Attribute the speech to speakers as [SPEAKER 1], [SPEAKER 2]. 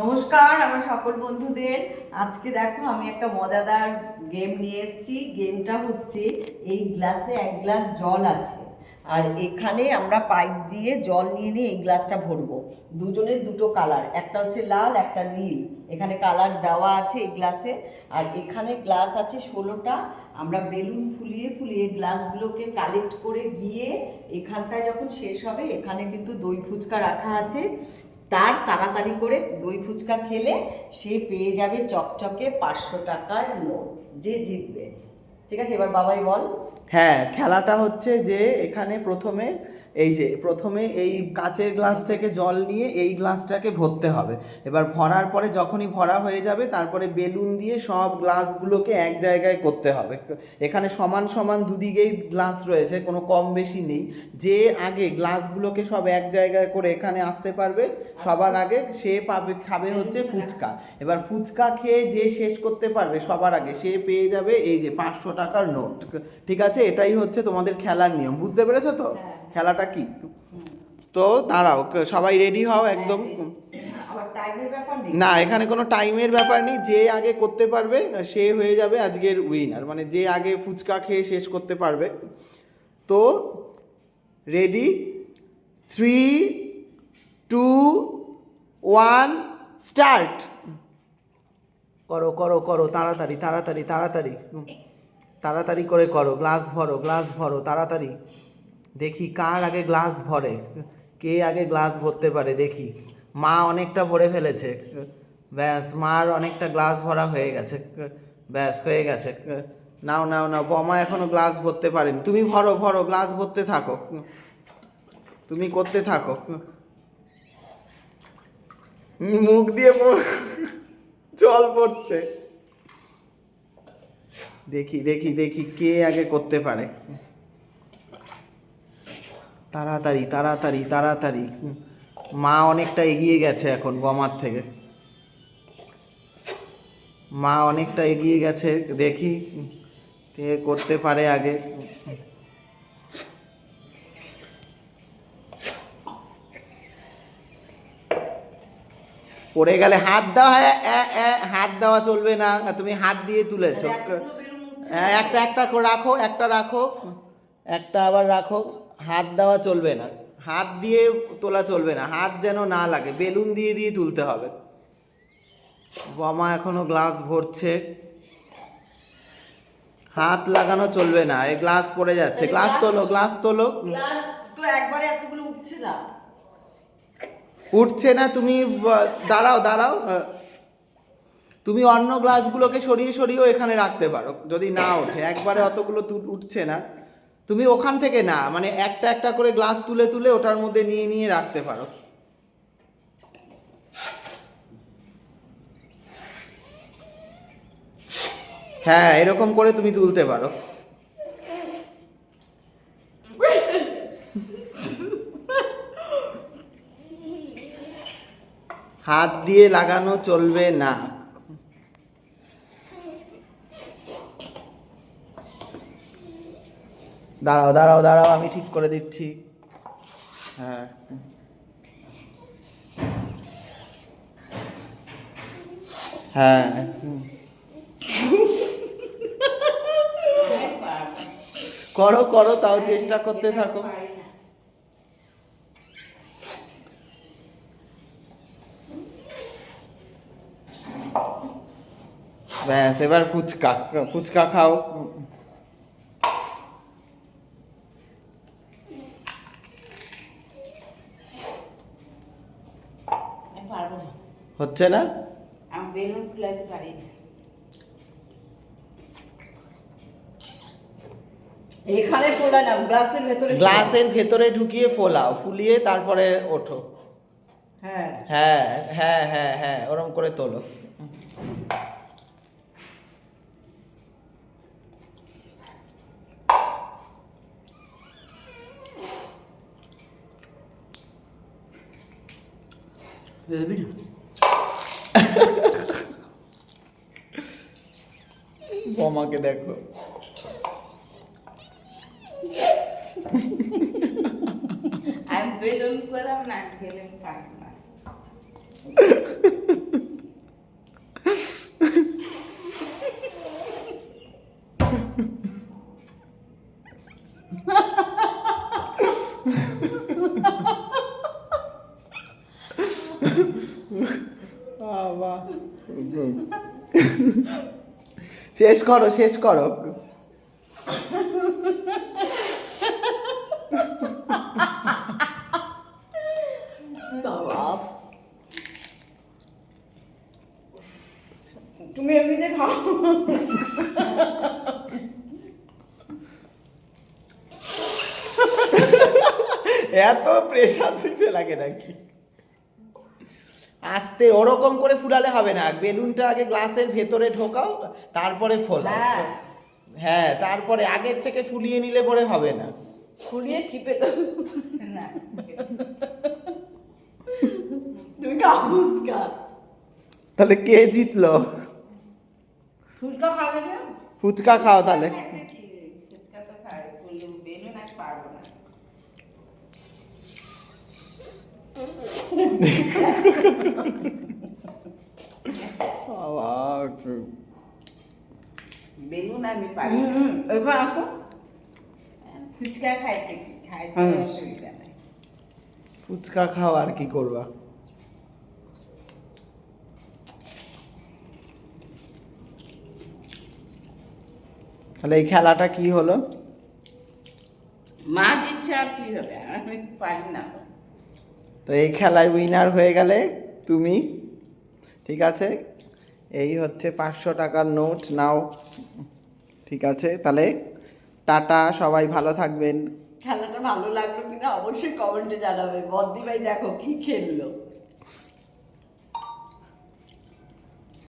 [SPEAKER 1] নমস্কার, আমার সকল বন্ধুদের। আজকে দেখো, আমি একটা মজাদার গেম নিয়ে এসেছি। গেমটা হচ্ছে এই গ্লাসে এক গ্লাস জল আছে। আর এখানে আমরা পাইপ দিয়ে জল নিয়ে নিয়ে এই গ্লাসটা ভরবো। দুজনের দুটো কালার একটা হচ্ছে লাল, একটা নীল। এখানে কালার দেওয়া আছে এই গ্লাসে আর এখানে গ্লাস আছে ষোলোটা। আমরা বেলুন ফুলিয়ে ফুলিয়ে গ্লাসগুলোকে কালেক্ট করে গিয়ে এখানটায় যখন শেষ হবে, এখানে কিন্তু দই ফুচকা রাখা আছে। তার তাড়াতাড়ি করে দই ফুচকা খেলে সে পেয়ে যাবে চকচকে পাঁচশো টাকার নোট। যে জিতবে। ঠিক আছে, এবার বাবাই বল।
[SPEAKER 2] হ্যাঁ খেলাটা হচ্ছে যে এখানে প্রথমে এই যে প্রথমে এই কাচের গ্লাস থেকে জল নিয়ে এই গ্লাসটাকে ভরতে হবে। এবার ভরার পরে যখনই ভরা হয়ে যাবে তারপরে বেলুন দিয়ে সব গ্লাসগুলোকে এক জায়গায় করতে হবে। এখানে সমান সমান দুদিকেই গ্লাস রয়েছে কোনো কম বেশি নেই। যে আগে গ্লাসগুলোকে সব এক জায়গায় করে এখানে আসতে পারবে সবার আগে সে পাবে খাবে হচ্ছে ফুচকা। এবার ফুচকা খেয়ে যে শেষ করতে পারবে সবার আগে সে পেয়ে যাবে এই যে পাঁচশো টাকার নোট। ঠিক আছে? এটাই হচ্ছে তোমাদের খেলার নিয়ম। বুঝতে পেরেছ তো?
[SPEAKER 1] হ্যাঁ।
[SPEAKER 2] খেলাটা কি? তো দাঁড়াও সবাই রেডি হও একদম।
[SPEAKER 1] ব্যাপার নেই।
[SPEAKER 2] না এখানে কোনো টাইমের ব্যাপার নেই যে আগে করতে পারবে সে হয়ে যাবে আজকের উইনার মানে যে আগে ফুচকা খেয়ে শেষ করতে পারবে। তো ready three two one start করো করো করো তাড়াতাড়ি তাড়াতাড়ি তাড়াতাড়ি। তাড়াতাড়ি করে করো গ্লাস ভরো গ্লাস ভরো তাড়াতাড়ি। দেখি কার আগে গ্লাস ভরে, কে আগে গ্লাস ভরতে পারে, দেখি। মা অনেকটা ভরে ফেলেছে, ব্যাস, মার অনেকটা গ্লাস ভরা হয়ে গেছে, ব্যাস, হয়ে গেছে। নাও নাও নাও, বমা এখনও গ্লাস ভরতে পারেনি। তুমি ভরো ভরো, গ্লাস ভরতে থাকো। তুমি করতে থাকো। মুখ দিয়ে জল পড়ছে। দেখি দেখি দেখি, কে আগে করতে পারে। তাড়াতাড়ি তাড়াতাড়ি তাড়াতাড়ি। মা অনেকটা এগিয়ে গেছে এখন বমার থেকে। মা অনেকটা এগিয়ে গেছে দেখি কে করতে পারে আগে। পড়ে গেলে হাত দেওয়া হয় হাত দেওয়া চলবে না তুমি হাত দিয়ে তুলেছো। হ্যাঁ, একটা একটা রাখো একটা রাখো একটা আবার রাখো। হাত দেওয়া চলবে না হাত দিয়ে তোলা চলবে না হাত যেন না লাগে বেলুন দিয়ে দিয়ে তুলতে হবে। বাবা এখনও গ্লাস ভরছে। হাত লাগানো চলবে না এই গ্লাস পড়ে যাচ্ছে। গ্লাস তোলো গ্লাস তোলো।
[SPEAKER 1] গ্লাস তো একবারে এতগুলো উঠছে না।
[SPEAKER 2] উঠছে না তুমি দাঁড়াও দাঁড়াও তুমি অন্য গ্লাসগুলোকে সরিয়ে সরিয়েও এখানে রাখতে পারো যদি না ওঠে। একবারে অতগুলো উঠছে না। তুমি ওখান থেকে না মানে একটা একটা করে গ্লাস তুলে তুলে ওটার মধ্যে নিয়ে নিয়ে রাখতে পারো। হ্যাঁ এরকম করে তুমি তুলতে পারো। হাত দিয়ে লাগানো চলবে না। দাঁড়াও দাঁড়াও দাঁড়াও আমি ঠিক করে দিচ্ছি। হ্যাঁ। হ্যাঁ। করো করো তাও চেষ্টা করতে থাকো। ব্যাস এবার ফুচকা ফুচকা খাও
[SPEAKER 1] আমি পারব না
[SPEAKER 2] হচ্ছে না?
[SPEAKER 1] আমি বেলুন ফুলাইতে পারি এখানে ফোলালাম গ্লাসের ভেতরে
[SPEAKER 2] গ্লাসের ভেতরে ঢুকিয়ে ফোলাও ফুলিয়ে তারপরে ওঠো।
[SPEAKER 1] হ্যাঁ।
[SPEAKER 2] হ্যাঁ হ্যাঁ হ্যাঁ হ্যাঁ ওরম করে তোলো।
[SPEAKER 1] বেরোবি না?
[SPEAKER 2] আমাকে দেখো
[SPEAKER 1] আমি বেলুন করলাম না বেলুন কাটলাম Ah,
[SPEAKER 2] vá. শেষ করো শেষ করো।
[SPEAKER 1] তুমি এমনিতে খাও।
[SPEAKER 2] এত প্রেশার দিতে লাগে নাকি? আস্তে ওরকম করে ফুলালে হবে না। বেলুনটা আগে গ্লাসের ভেতরে ঢোকাও তারপরে ফোলাও।
[SPEAKER 1] হ্যাঁ।
[SPEAKER 2] হ্যাঁ তারপরে আগের থেকে ফুলিয়ে নিলে পরে হবে না।
[SPEAKER 1] ফুলিয়ে চিপে তো তুমি খাও ফুচকা
[SPEAKER 2] তাহলে কে জিতলো?
[SPEAKER 1] ফুচকা খাবে না
[SPEAKER 2] ফুচকা খাও তাহলে।
[SPEAKER 3] ফুচকা তো খাই বেলুন আর পারব না। বেলুন আমি।
[SPEAKER 1] হুম এখানে আসো।
[SPEAKER 3] ফুচকা খাইতে কি? খাইতে অসুবিধা নেই।
[SPEAKER 2] ফুচকা খাও আর কি করবা? তাহলে এই খেলাটা কি হলো?
[SPEAKER 3] মা দিচ্ছে আর কি হবে? আমি পারি না। তো
[SPEAKER 2] তো এই খেলায় উইনার হয়ে গেলে তুমি, ঠিক আছে? এই হচ্ছে পাঁচশো টাকার নোট, নাও। ঠিক আছে? তাহলে টাটা, সবাই ভালো থাকবেন।
[SPEAKER 1] খেলাটা ভালো লাগল কিনা অবশ্যই কমেন্টে জানাবে। বদ্দি ভাই দেখো কি খেললো।